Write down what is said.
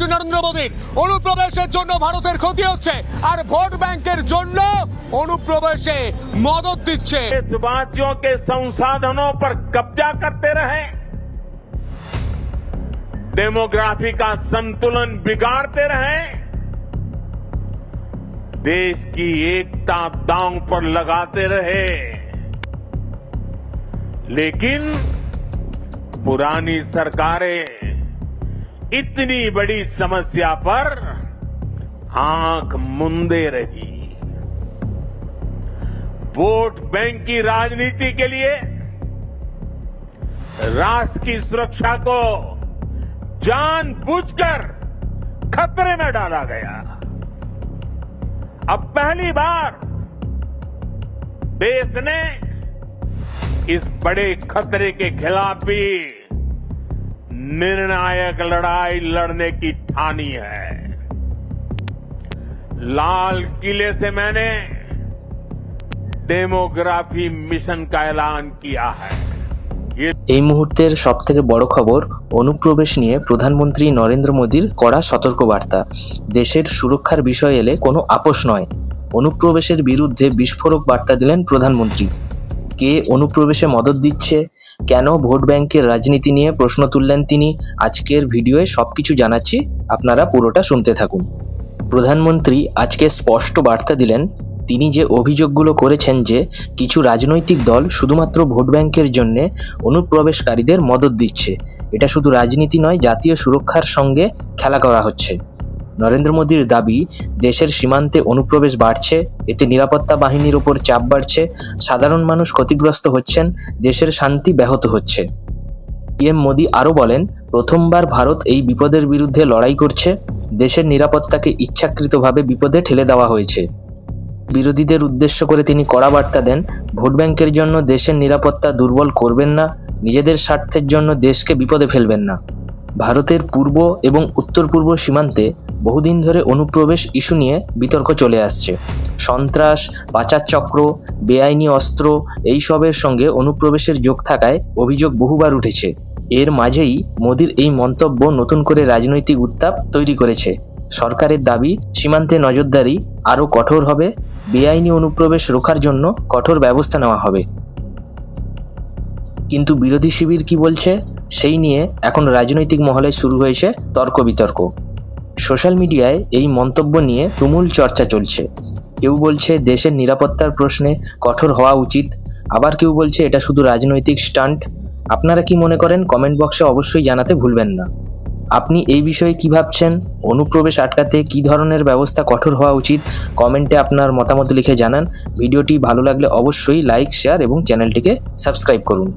প্রধানমন্ত্রী নরেন্দ্র মোদীর অনুপ্রবেশের জন্য ভারতের ক্ষতি হচ্ছে আর ভোট ব্যাংকের জন্য অনুপ্রবেশে মদত দিচ্ছে देशवासियों के संसाधनों पर कब्जा करते रहे डेमोग्राफी का संतुलन बिगाड़ते रहे देश की एकता दांव पर लगाते रहे लेकिन पुरानी सरकारें इतनी बड़ी समस्या पर आँख मुंदे रही। वोट बैंक की राजनीति के लिए, राष्ट्र की सुरक्षा को जानबूझकर खतरे में डाला गया। अब पहली बार देश ने इस बड़े खतरे के खिलाफ भी निर्णायक लड़ाई लड़ने की ठानी है लाल किले से मैंने डेमोग्राफी मिशन का ऐलान किया है ये এই মুহূর্তের সবথেকে বড় খবর অনুপ্রবেশ নিয়ে প্রধানমন্ত্রী নরেন্দ্র মোদীর কড়া সতর্কবার্তা দেশের সুরক্ষার বিষয় এলে কোনো আপোষ নয় অনুপ্রবেশের বিরুদ্ধে বিস্ফোরক বার্তা দিলেন প্রধানমন্ত্রী কে অনুপ্রবেশে মদত দিচ্ছে? কেন ভোট ব্যাংকের রাজনীতি নিয়ে প্রশ্ন তুললেন তিনি? আজকের ভিডিওয়ে সবকিছু জানাচ্ছি, আপনারা পুরোটা শুনতে থাকুন। প্রধানমন্ত্রী আজকে স্পষ্ট বার্তা দিলেন, তিনি যে অভিযোগগুলো করেছেন যে কিছু রাজনৈতিক দল শুধুমাত্র ভোট ব্যাংকের জন্য অনুপ্রবেশকারীদের মদত দিচ্ছে, এটা শুধু রাজনীতি নয়, জাতীয় সুরক্ষার সঙ্গে খেলা করা হচ্ছে। নরেন্দ্র মোদীর দাবি, দেশের সীমান্তে অনুপ্রবেশ বাড়ছে, এতে নিরাপত্তা বাহিনীর ওপর চাপ বাড়ছে, সাধারণ মানুষ ক্ষতিগ্রস্ত হচ্ছেন, দেশের শান্তি ব্যাহত হচ্ছে। পিএম মোদী আরও বলেন, প্রথমবার ভারত এই বিপদের বিরুদ্ধে লড়াই করছে, দেশের নিরাপত্তাকে ইচ্ছাকৃতভাবে বিপদে ঠেলে দেওয়া হয়েছে। বিরোধীদের উদ্দেশ্য করে তিনি কড়া বার্তা দেন, ভোট ব্যাংকের জন্য দেশের নিরাপত্তা দুর্বল করবেন না, নিজেদের স্বার্থের জন্য দেশকে বিপদে ফেলবেন না। ভারতের পূর্ব এবং উত্তর পূর্ব সীমান্তে বহুদিন ধরে অনুপ্রবেশ ইস্যু নিয়ে বিতর্ক চলে আসছে। সন্ত্রাস, পাচার চক্র, বেআইনি অস্ত্র এইসবের সঙ্গে অনুপ্রবেশের যোগ থাকায় অভিযোগ বহুবার উঠেছে। এর মাঝেই মোদির এই মন্তব্য নতুন করে রাজনৈতিক উত্তাপ তৈরি করেছে। সরকারের দাবি, সীমান্তে নজরদারি আরও কঠোর হবে, বেআইনি অনুপ্রবেশ রোখার জন্য কঠোর ব্যবস্থা নেওয়া হবে। কিন্তু বিরোধী শিবির কি বলছে, সেই নিয়ে এখন রাজনৈতিক মহলে শুরু হয়েছে তর্ক বিতর্ক। সোশ্যাল মিডিয়ায় এই মন্তব্য নিয়ে তুমুল চর্চা চলছে। কেউ বলছে দেশের নিরাপত্তার প্রশ্নে কঠোর হওয়া উচিত, আবার কেউ বলছে এটা শুধু রাজনৈতিক স্টান্ট। আপনারা কি মনে করেন কমেন্ট বক্সে অবশ্যই জানাতে ভুলবেন না। আপনি এই বিষয়ে কি ভাবছেন? অনুপ্রবেশ আটকাতে কি ধরনের ব্যবস্থা কঠোর হওয়া উচিত? কমেন্টে আপনার মতামত লিখে জানান। ভিডিওটি ভালো লাগলে অবশ্যই লাইক, শেয়ার এবং চ্যানেলটিকে সাবস্ক্রাইব করুন।